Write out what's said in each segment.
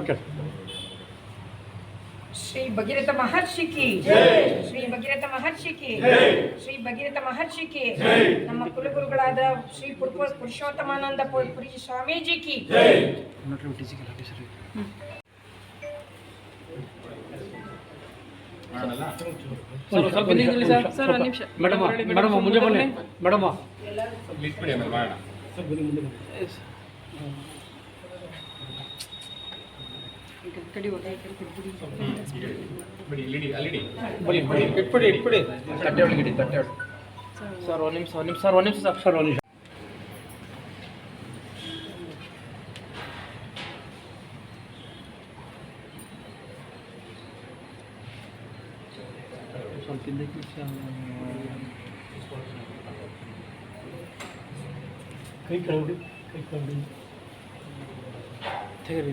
ಹಾಂ ಹಾಂ okay okay Shri Bhagiratha ಮಹರ್ಷಿಕಿ Shri Bhagiratha ಮಹರ್ಷಿಕಿ Shri Bhagiratha ಮಹರ್ಷಿಕಿ ನಮ್ಮ ಕುಲಗುರುಗಳಾದ ಶ್ರೀ ಪುರುಪ ಪುರುಷೋತ್ತಮಾನಂದ ಪುರಿ ಪುರಿ ಸ್ವಾಮೀಜಿ ಕಿ ನೋಡ್ರಿ ಟಿ ಸಿ ಟಿ ಸರಿ ಸ್ವಲ್ಪ ಸ್ವಲ್ಪ ಹಿಂದೆ ನಿಲ್ಲಿ ಸರ್ ಸರ್ ಒಂದು ನಿಮಿಷ ಮೇಡಮ್ ಮೇಡಮ್ ಮುಂದೆ ಬನ್ನಿ ಮೇಡಮ್ ಇಟ್ಬಿಡಿ ಆಮೇಲೆ ಮಾಡೋಣ ಬಿಡಿ ಇಲ್ಲಿಡಿ ಅಲ್ಲಿಡಿ ಬನ್ನಿ ಬನ್ನಿ ಇಟ್ಬಿಡಿ ಇಟ್ಬಿಡಿ ತಟ್ಟೆ ಒಳಗೆ ಇಡಿ ತಟ್ಟೆ ಒಳಗೆ ಸರ್ ಒಂದು ನಿಮಿಷ ಒಂದು ನಿಮಿಷ ಸರ್ ಒಂದು ನಿಮಿಷ ಸರ್ ಸರ್ ಒಂದು ನಿಮಿಷ ಸ್ವಲ್ಪ ಹಿಂದಕ್ಕೆ ಕೈ ಕೆಳಗಡೆ ಕೈ ಕೆಳಗಡೆ ತೆಗೀರಿ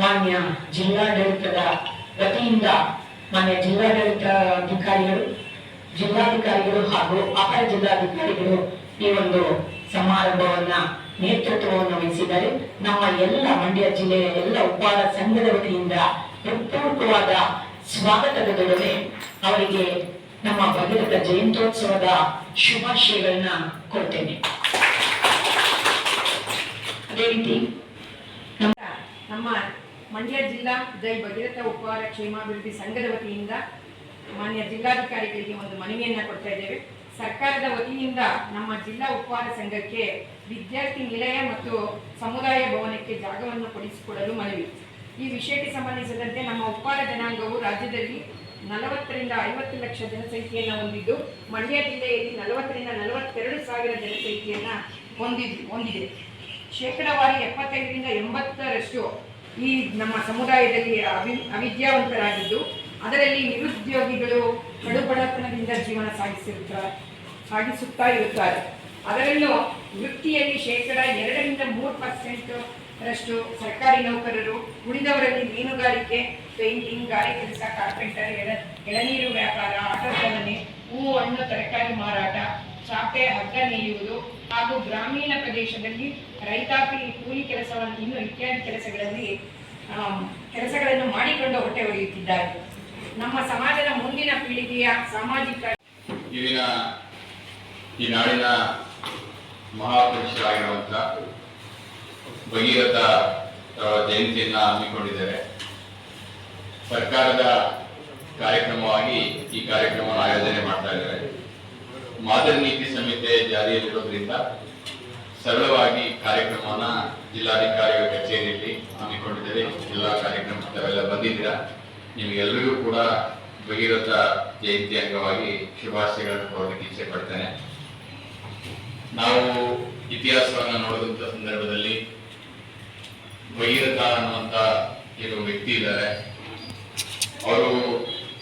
ಮಾನ್ಯ ಜಿಲ್ಲಾಡಳಿತದ ವತಿಯಿಂದ ಮಾನ್ಯ ಜಿಲ್ಲಾಡಳಿತ ಅಧಿಕಾರಿಗಳು, ಜಿಲ್ಲಾಧಿಕಾರಿಗಳು ಹಾಗೂ ಅಪರ ಜಿಲ್ಲಾಧಿಕಾರಿಗಳು ಈ ಒಂದು ಸಮಾರಂಭವನ್ನ ನೇತೃತ್ವವನ್ನು ವಹಿಸಿದ್ದಾರೆ. ನಮ್ಮ ಎಲ್ಲ ಮಂಡ್ಯ ಜಿಲ್ಲೆಯ ಎಲ್ಲ ಉಪ್ಪಾರ ಸಂಘದ ವತಿಯಿಂದ ಹೃತ್ಪೂರ್ವಕವಾದ ಸ್ವಾಗತದೊಡನೆ ಅವರಿಗೆ ನಮ್ಮ ಭಗೀರಥ ಜಯಂತ್ಯೋತ್ಸವದ ಶುಭಾಶಯಗಳನ್ನ ಕೊಡ್ತೇನೆ. ಅದೇ ರೀತಿ ನಮ್ಮ ನಮ್ಮ ಮಂಡ್ಯ ಜಿಲ್ಲಾ ಜೈ ಭಗೀರಥ ಉಪಹಾರ ಕ್ಷೇಮಾಭಿವೃದ್ಧಿ ಸಂಘದ ವತಿಯಿಂದ ಮಾನ್ಯ ಜಿಲ್ಲಾಧಿಕಾರಿಗಳಿಗೆ ಒಂದು ಮನವಿಯನ್ನು ಕೊಡ್ತಾ ಇದ್ದೇವೆ. ಸರ್ಕಾರದ ವತಿಯಿಂದ ನಮ್ಮ ಜಿಲ್ಲಾ ಉಪಹಾರ ಸಂಘಕ್ಕೆ ವಿದ್ಯಾರ್ಥಿ ನಿಲಯ ಮತ್ತು ಸಮುದಾಯ ಭವನಕ್ಕೆ ಜಾಗವನ್ನು ಕೊಡಿಸಿಕೊಡಲು ಮನವಿ. ಈ ವಿಷಯಕ್ಕೆ ಸಂಬಂಧಿಸಿದಂತೆ ನಮ್ಮ ಉಪಹಾರ ಜನಾಂಗವು ರಾಜ್ಯದಲ್ಲಿ ನಲವತ್ತರಿಂದ ಐವತ್ತು ಲಕ್ಷ ಜನಸಂಖ್ಯೆಯನ್ನು ಹೊಂದಿದ್ದು, ಮಂಡ್ಯ ಜಿಲ್ಲೆಯಲ್ಲಿ ನಲವತ್ತರಿಂದ ನಲವತ್ತೆರಡು ಸಾವಿರ ಜನಸಂಖ್ಯೆಯನ್ನು ಹೊಂದಿದ್ದು ಹೊಂದಿದೆ. ಶೇಕಡವಾರಿ ಎಪ್ಪತ್ತೈದರಿಂದ ಎಂಬತ್ತರಷ್ಟು ಈ ನಮ್ಮ ಸಮುದಾಯದಲ್ಲಿ ಅವಿ, ಅವಿದ್ಯಾವಂತರಾಗಿದ್ದು, ಅದರಲ್ಲಿ ನಿರುದ್ಯೋಗಿಗಳು ಕಡುಬಡತನದಿಂದ ಜೀವನ ಸಾಗಿಸಿರುತ್ತಾರೆ ಸಾಗಿಸುತ್ತಾ ಇರುತ್ತಾರೆ. ಅದರಲ್ಲೂ ವೃತ್ತಿಯಲ್ಲಿ ಶೇಕಡ ಎರಡರಿಂದ ಮೂರು ಪರ್ಸೆಂಟ್ ರಷ್ಟು ಸರ್ಕಾರಿ ನೌಕರರು, ಉಳಿದವರಲ್ಲಿ ಮೀನುಗಾರಿಕೆ, ಪೇಂಟಿಂಗ್, ಗಾಳಿ ಕೆಲಸ, ಕಾರ್ಪೆಂಟರ್, ಎಳ, ಎಳನೀರು ವ್ಯಾಪಾರ ಆಟೋ ಚಾಲನೆ ಹೂವು ಹಣ್ಣು ತರಕಾರಿ ಮಾರಾಟ ಚಾಪೆ ಹಗ್ಗ ನೇಯುವುದು ಹಾಗೂ ಗ್ರಾಮೀಣ ಪ್ರದೇಶದಲ್ಲಿ ರೈತಾಪಿ ಕೂಲಿ ಕೆಲಸವನ್ನು ಇನ್ನು ಇತ್ಯಾದಿ ಕೆಲಸಗಳಲ್ಲಿ ಕೆಲಸಗಳನ್ನು ಮಾಡಿಕೊಂಡು ಹೊಟ್ಟೆ ಹೊಡೆಯುತ್ತಿದ್ದಾರೆ ನಮ್ಮ ಸಮಾಜದ ಮುಂದಿನ ಪೀಳಿಗೆಯ ಸಾಮಾಜಿಕ ಇವಿನ ಈ ನಾಡಿನ ಮಹಾಪುರುಷರಾಗಿರುವಂಥ ಭಗೀರಥ ಜಯಂತಿಯನ್ನ ಹಮ್ಮಿಕೊಂಡಿದ್ದಾರೆ. ಸರ್ಕಾರದ ಕಾರ್ಯಕ್ರಮವಾಗಿ ಈ ಕಾರ್ಯಕ್ರಮವನ್ನು ಆಯೋಜನೆ ಮಾಡ್ತಾ ಇದ್ದಾರೆ. ಮಾದರಿ ನೀತಿ ಸಂಹಿತೆ ಜಾರಿಯಲ್ಲಿರೋದ್ರಿಂದ ಸರಳವಾಗಿ ಕಾರ್ಯಕ್ರಮವನ್ನ ಜಿಲ್ಲಾಧಿಕಾರಿಗಳ ಕಚೇರಿಯಲ್ಲಿ ಹಮ್ಮಿಕೊಂಡಿದ್ದೇವೆ. ಎಲ್ಲ ಕಾರ್ಯಕ್ರಮ ತಾವೆಲ್ಲ ಬಂದಿದ್ದೀರಾ? ನಿಮಗೆಲ್ಲರಿಗೂ ಕೂಡ ಭಗೀರಥ ಜಯಂತಿ ಅಂಗವಾಗಿ ಶುಭಾಶಯಗಳನ್ನು ಕೋರಲಿಕ್ಕೆ ಇಚ್ಛೆ ಪಡ್ತೇನೆ. ನಾವು ಇತಿಹಾಸವನ್ನು ನೋಡಿದಂಥ ಸಂದರ್ಭದಲ್ಲಿ ಭಗೀರಥ ಅನ್ನುವಂಥ ಕೆಲವು ವ್ಯಕ್ತಿ ಇದ್ದಾರೆ. ಅವರು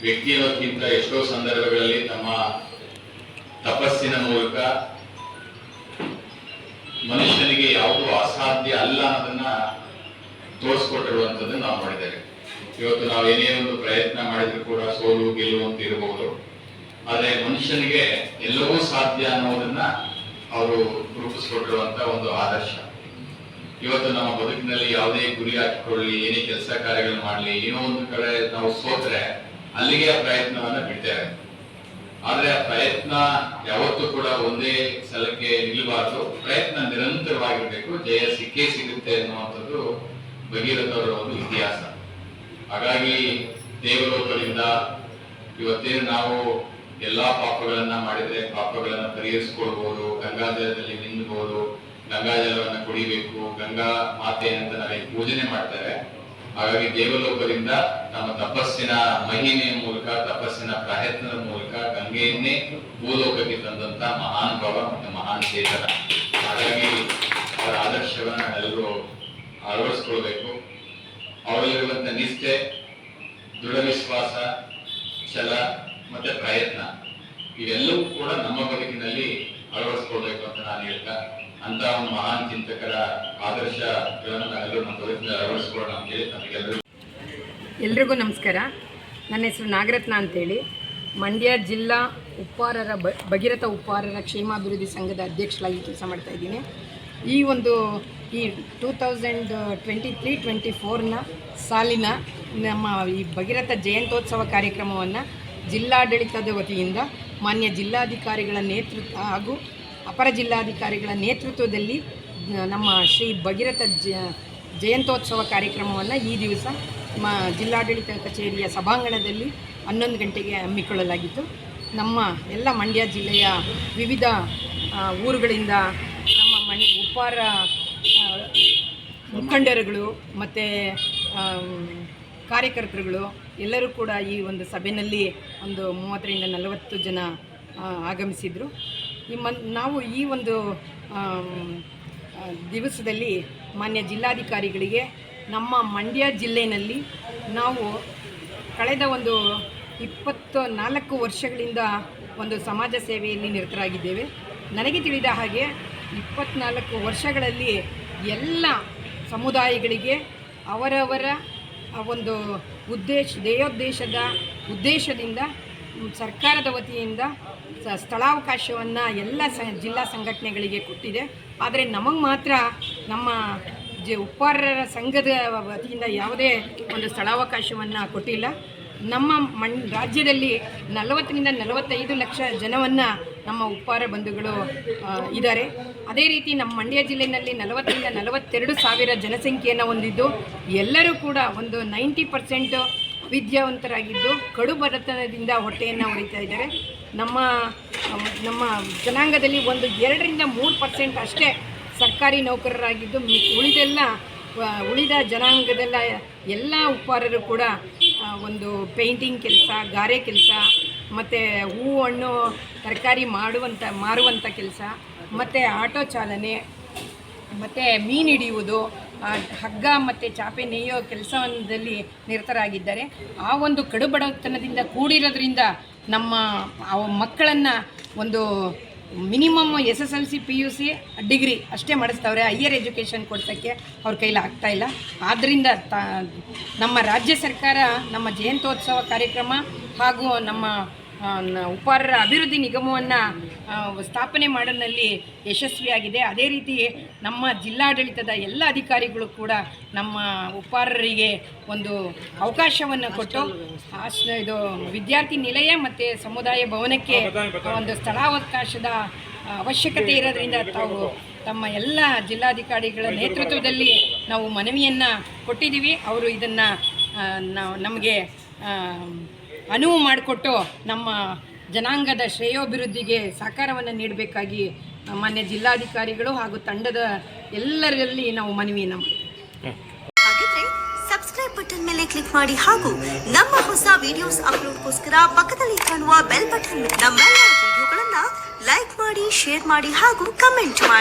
ವ್ಯಕ್ತಿ ಅನ್ನೋದಕ್ಕಿಂತ ಎಷ್ಟೋ ಸಂದರ್ಭಗಳಲ್ಲಿ ತಮ್ಮ ತಪಸ್ಸಿನ ಮೂಲಕ ಮನುಷ್ಯನಿಗೆ ಯಾವುದು ಅಸಾಧ್ಯ ಅಲ್ಲ ಅನ್ನೋದನ್ನ ತೋರಿಸ್ಕೊಟ್ಟಿರುವಂತದ್ದು ನಾವು ನೋಡಿದ್ದೇವೆ ಇವತ್ತು ನಾವು ಏನೇ ಒಂದು ಪ್ರಯತ್ನ ಮಾಡಿದ್ರು ಕೂಡ ಸೋಲು, ಗೆಲುವು ಅಂತ ಇರಬಹುದು. ಆದ್ರೆ ಮನುಷ್ಯನಿಗೆ ಎಲ್ಲವೂ ಸಾಧ್ಯ ಅನ್ನೋದನ್ನ ಅವರು ರೂಪಿಸ್ಕೊಟ್ಟಿರುವಂತ ಒಂದು ಆದರ್ಶ. ಇವತ್ತು ನಮ್ಮ ಬದುಕಿನಲ್ಲಿ ಯಾವುದೇ ಗುರಿ ಹಾಕಿಕೊಳ್ಳಿ, ಏನೇ ಕೆಲಸ ಕಾರ್ಯಗಳು ಮಾಡಲಿ, ಏನೋ ಒಂದು ಕಡೆ ನಾವು ಸೋತ್ರೆ ಅಲ್ಲಿಗೆ ಆ ಪ್ರಯತ್ನವನ್ನ ಬಿಡ್ತೇವೆ. ಆದ್ರೆ ಆ ಪ್ರಯತ್ನ ಯಾವತ್ತೂ ಕೂಡ ಒಂದೇ ಸಲಕ್ಕೆ ನಿಲ್ಲಬಾರ್ದು ಪ್ರಯತ್ನ ನಿರಂತರವಾಗಿರ್ಬೇಕು. ಜಯ ಸಿಕ್ಕೇ ಸಿಗುತ್ತೆ ಅನ್ನುವಂಥದ್ದು ಭಗೀರಥವರ ಒಂದು ಇತಿಹಾಸ. ಹಾಗಾಗಿ ದೇವಲೋಕದಿಂದ ಇವತ್ತೇನು ನಾವು ಎಲ್ಲಾ ಪಾಪಗಳನ್ನ ಮಾಡಿದ್ರೆ ಪಾಪಗಳನ್ನ ಪರಿಹರಿಸ್ಕೊಳ್ಬಹುದು ಗಂಗಾಜಲದಲ್ಲಿ ನಿಂದಬಹುದು ಗಂಗಾಜಲವನ್ನ ಕುಡಿಬೇಕು, ಗಂಗಾ ಮಾತೆ ಅಂತ ನಾವೇ ಪೂಜನೆ ಮಾಡ್ತೇವೆ ಹಾಗಾಗಿ ದೇವಲೋಕದಿಂದ ನಮ್ಮ ತಪಸ್ಸಿನ ಮಹಿಮೆಯ ಮೂಲಕ, ತಪಸ್ಸಿನ ಪ್ರಯತ್ನದ ಮೂಲಕ, ಗಂಗೆಯನ್ನೇ ಭೂಲೋಕಕ್ಕೆ ತಂದಂತ ಮಹಾನ್ ಭಾವ ಮತ್ತು ಮಹಾನ್ ಚೇತನ. ಹಾಗಾಗಿ ಅವರ ಆದರ್ಶವನ್ನ ಎಲ್ಲರೂ ಅಳವಡಿಸ್ಕೊಳ್ಬೇಕು. ಅವರಲ್ಲಿರುವಂತ ನಿಷ್ಠೆ ದೃಢ ವಿಶ್ವಾಸ ಛಲ ಮತ್ತೆ ಪ್ರಯತ್ನ, ಇವೆಲ್ಲವೂ ಕೂಡ ನಮ್ಮ ಬದುಕಿನಲ್ಲಿ ಅಳವಡಿಸ್ಕೊಳ್ಬೇಕು ಅಂತ ನಾನು ಹೇಳ್ತಾ ಅಂತ ಒಂದು ಮಹಾನ್ ಚಿಂತಕರ ಆದರ್ಶ ಎಲ್ರಿಗೂ ನಮಸ್ಕಾರ. ನನ್ನ ಹೆಸರು ನಾಗರತ್ನ ಅಂತೇಳಿ. ಮಂಡ್ಯ ಜಿಲ್ಲಾ ಉಪ್ಪಾರರ ಭಗೀರಥ ಉಪ್ಪಾರರ ಕ್ಷೇಮಾಭಿವೃದ್ಧಿ ಸಂಘದ ಅಧ್ಯಕ್ಷರಾಗಿ ಕೆಲಸ ಮಾಡ್ತಾ ಇದ್ದೀನಿ. ಈ ಒಂದು ಈ two thousand twenty three twenty ಫೋರ್ನ ಸಾಲಿನ ನಮ್ಮ ಈ ಭಗೀರಥ ಜಯಂತ್ಯೋತ್ಸವ ಕಾರ್ಯಕ್ರಮವನ್ನು ಜಿಲ್ಲಾಡಳಿತದ ವತಿಯಿಂದ ಮಾನ್ಯ ಜಿಲ್ಲಾಧಿಕಾರಿಗಳ ನೇತೃತ್ವ ಹಾಗೂ ಅಪರ ಜಿಲ್ಲಾಧಿಕಾರಿಗಳ ನೇತೃತ್ವದಲ್ಲಿ ನಮ್ಮ ಶ್ರೀ ಭಗೀರಥ ಜ ಜಯಂತೋತ್ಸವ ಕಾರ್ಯಕ್ರಮವನ್ನು ಈ ದಿವಸ ಮ, ಜಿಲ್ಲಾಡಳಿತ ಕಚೇರಿಯ ಸಭಾಂಗಣದಲ್ಲಿ ಹನ್ನೊಂದು ಗಂಟೆಗೆ ಹಮ್ಮಿಕೊಳ್ಳಲಾಗಿತ್ತು. ನಮ್ಮ ಎಲ್ಲ ಮಂಡ್ಯ ಜಿಲ್ಲೆಯ ವಿವಿಧ ಊರುಗಳಿಂದ ನಮ್ಮ ಮನೆ ಉಪ್ಪಾರ ಮುಖಂಡರುಗಳು ಮತ್ತು ಕಾರ್ಯಕರ್ತರುಗಳು ಎಲ್ಲರೂ ಕೂಡ ಈ ಒಂದು ಸಭೆಯಲ್ಲಿ ಒಂದು ಮೂವತ್ತರಿಂದ ನಲವತ್ತು ಜನ ಆಗಮಿಸಿದರು. ಮನ್ ನಾವು ಈ ಒಂದು ದಿವಸದಲ್ಲಿ ಮಾನ್ಯ ಜಿಲ್ಲಾಧಿಕಾರಿಗಳಿಗೆ ನಮ್ಮ ಮಂಡ್ಯ ಜಿಲ್ಲೆಯಲ್ಲಿ ನಾವು ಕಳೆದ ಒಂದು ಇಪ್ಪತ್ತು ನಾಲ್ಕು ವರ್ಷಗಳಿಂದ ಒಂದು ಸಮಾಜ ಸೇವೆಯಲ್ಲಿ ನಿರತರಾಗಿದ್ದೇವೆ. ನನಗೆ ತಿಳಿದ ಹಾಗೆ ಇಪ್ಪತ್ನಾಲ್ಕು ವರ್ಷಗಳಲ್ಲಿ ಎಲ್ಲ ಸಮುದಾಯಗಳಿಗೆ ಅವರವರ ಒಂದು ಉದ್ದೇಶ ಧ್ಯೇಯೋದ್ದೇಶದ ಉದ್ದೇಶದಿಂದ ಸರ್ಕಾರದ ವತಿಯಿಂದ ಸ್ಥಳಾವಕಾಶವನ್ನು ಎಲ್ಲ ಸ ಜಿಲ್ಲಾ ಸಂಘಟನೆಗಳಿಗೆ ಕೊಟ್ಟಿದೆ. ಆದರೆ ನಮಗೆ ಮಾತ್ರ ನಮ್ಮ ಜ ಉಪ್ಪಾರರ ಸಂಘದ ವತಿಯಿಂದ ಯಾವುದೇ ಒಂದು ಸ್ಥಳಾವಕಾಶವನ್ನು ಕೊಟ್ಟಿಲ್ಲ. ನಮ್ಮ ಮಣ್ ರಾಜ್ಯದಲ್ಲಿ ನಲವತ್ತರಿಂದ ನಲವತ್ತೈದು ಲಕ್ಷ ಜನವನ್ನು ನಮ್ಮ ಉಪ್ಪಾರ ಬಂಧುಗಳು ಇದ್ದಾರೆ. ಅದೇ ರೀತಿ ನಮ್ಮ ಮಂಡ್ಯ ಜಿಲ್ಲೆಯಲ್ಲಿ ನಲವತ್ತರಿಂದ ನಲವತ್ತೆರಡು ಸಾವಿರ ಜನಸಂಖ್ಯೆಯನ್ನು ಹೊಂದಿದ್ದು. ಎಲ್ಲರೂ ಕೂಡ ಒಂದು ನೈಂಟಿ ಪರ್ಸೆಂಟು ವಿದ್ಯಾವಂತರಾಗಿದ್ದು ಕಡು ಬಡತನದಿಂದ ಹೊಟ್ಟೆಯನ್ನು ಹೊಡಿತಾ ಇದ್ದಾರೆ. ನಮ್ಮ ನಮ್ಮ ಜನಾಂಗದಲ್ಲಿ ಒಂದು ಎರಡರಿಂದ ಮೂರು ಪರ್ಸೆಂಟ್ ಅಷ್ಟೇ ಸರ್ಕಾರಿ ನೌಕರರಾಗಿದ್ದು ಉಳಿದೆಲ್ಲ ಉಳಿದ ಜನಾಂಗದೆಲ್ಲ ಎಲ್ಲ ಉಪ್ಪಾರರು ಕೂಡ ಒಂದು ಪೇಂಟಿಂಗ್ ಕೆಲಸ, ಗಾರೆ ಕೆಲಸ, ಮತ್ತು ಹೂವು, ಹಣ್ಣು ತರಕಾರಿ ಮಾಡುವಂಥ ಮಾರುವಂಥ ಕೆಲಸ, ಮತ್ತು ಆಟೋ ಚಾಲನೆ, ಮತ್ತು ಮೀನು ಹಿಡಿಯುವುದು ಹಗ್ಗ ಮತ್ತು ಚಾಪೆ ನೇಯೋ ಕೆಲಸದಲ್ಲಿ ನಿರತರಾಗಿದ್ದಾರೆ. ಆ ಒಂದು ಕಡುಬಡತನದಿಂದ ಕೂಡಿರೋದ್ರಿಂದ ನಮ್ಮ ಮಕ್ಕಳನ್ನು ಒಂದು minimum S S L C P U C degree ಅಷ್ಟೇ ಮಾಡಿಸ್ತವ್ರೆ. ಹೈಯರ್ ಎಜುಕೇಷನ್ ಕೊಡ್ಸೋಕ್ಕೆ ಅವ್ರ ಕೈಲಿ ಆಗ್ತಾಯಿಲ್ಲ ಆದ್ದರಿಂದ ತ ನಮ್ಮ ರಾಜ್ಯ ಸರ್ಕಾರ ನಮ್ಮ ಜಯಂತ್ಯೋತ್ಸವ ಕಾರ್ಯಕ್ರಮ ಹಾಗೂ ನಮ್ಮ ಉಪ್ಪಾರರ ಅಭಿವೃದ್ಧಿ ನಿಗಮವನ್ನು ಸ್ಥಾಪನೆ ಮಾಡಲಿನಲ್ಲಿ ಯಶಸ್ವಿಯಾಗಿದೆ. ಅದೇ ರೀತಿ ನಮ್ಮ ಜಿಲ್ಲಾಡಳಿತದ ಎಲ್ಲ ಅಧಿಕಾರಿಗಳು ಕೂಡ ನಮ್ಮ ಉಪಾರರಿಗೆ ಒಂದು ಅವಕಾಶವನ್ನು ಕೊಟ್ಟು ಇದು ವಿದ್ಯಾರ್ಥಿ ನಿಲಯ ಮತ್ತು ಸಮುದಾಯ ಭವನಕ್ಕೆ ಒಂದು ಸ್ಥಳಾವಕಾಶದ ಅವಶ್ಯಕತೆ ಇರೋದ್ರಿಂದ ತಾವು ತಮ್ಮ ಎಲ್ಲ ಜಿಲ್ಲಾಧಿಕಾರಿಗಳ ನೇತೃತ್ವದಲ್ಲಿ ನಾವು ಮನವಿಯನ್ನು ಕೊಟ್ಟಿದ್ದೀವಿ. ಅವರು ಇದನ್ನು ನಮಗೆ ಅನುವು ಮಾಡಿಕೊಟ್ಟು ನಮ್ಮ ಜನಾಂಗದ ಶ್ರೇಯೋಭಿವೃದ್ಧಿಗೆ ಸಹಕಾರವನ್ನು ನೀಡಬೇಕಾಗಿ ಮಾನ್ಯ ಜಿಲ್ಲಾಧಿಕಾರಿಗಳು ಹಾಗೂ ತಂಡದ ಎಲ್ಲರಲ್ಲಿ ನಾವು ಮನವಿಯನ್ನು ಹಾಗಿದ್ರೆ ಸಬ್ಸ್ಕ್ರೈಬ್ ಬಟನ್ ಮೇಲೆ ಕ್ಲಿಕ್ ಮಾಡಿ ಹಾಗೂ ನಮ್ಮ ಹೊಸ ವಿಡಿಯೋಸ್ ಅಪ್ಲೋಡ್ಗೋಸ್ಕರ ಪಕ್ಕದಲ್ಲಿ ಕಾಣುವ ಬೆಲ್ ಬಟನ್ ನಮ್ಮೆಲ್ಲ ವಿಡಿಯೋಗಳನ್ನು ಲೈಕ್ ಮಾಡಿ ಶೇರ್ ಮಾಡಿ ಹಾಗೂ ಕಮೆಂಟ್ ಮಾಡಿ.